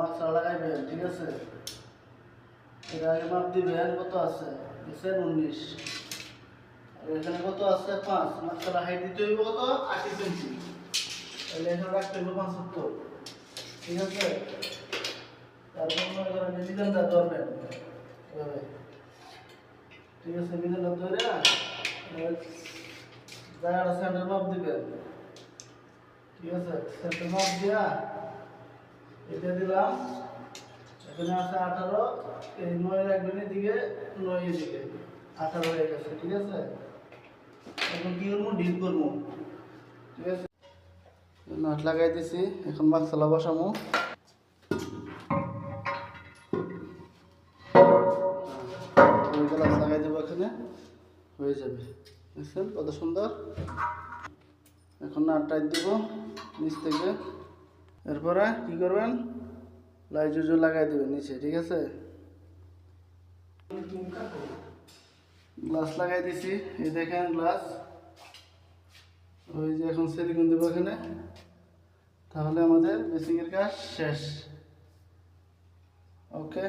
মাছটা লাগাইবেন ঠিক আছে এর আগে মাপ দিবেন কত আছে দিচ্ছেন উনিশ আর এখানে কত আছে পাঁচ মাছটা হাইট দিতে হইব কত আশি সেন্টি তাহলে এখানে রাখতে হইব পঁচাত্তর ঠিক আছে তারপর মনে করেন মিজানটা ধরবেন ঠিক আছে মিজানটা ধরে এবার জায়গাটা সেন্টার মাপ দিবেন ঠিক আছে সেন্টার মাপ দিয়া এটা দিলাম। এখানে আছে আঠারো, এই নয় রাখবেন এদিকে নয় এদিকে আঠারো হয়ে গেছে, ঠিক আছে? এখন কি করব? ডিল করব। ঠিক আছে? নাট লাগাই দিছি, এখন মশলা বসামো। গ্লাস লাগাই দেবো এখানে। হয়ে যাবে। বুঝছেন কত সুন্দর? এখন নাট টাইট দিব নিচ থেকে। এরপরে কি করবেন? লাইট জুজু লাগাই দেবেন নিচে, ঠিক আছে? গ্লাস লাগাই দিছি, এই দেখেন গ্লাস ওই যে এখন সিলিকন দেবো এখানে। তাহলে আমাদের বেসিংয়ের কাজ শেষ। ওকে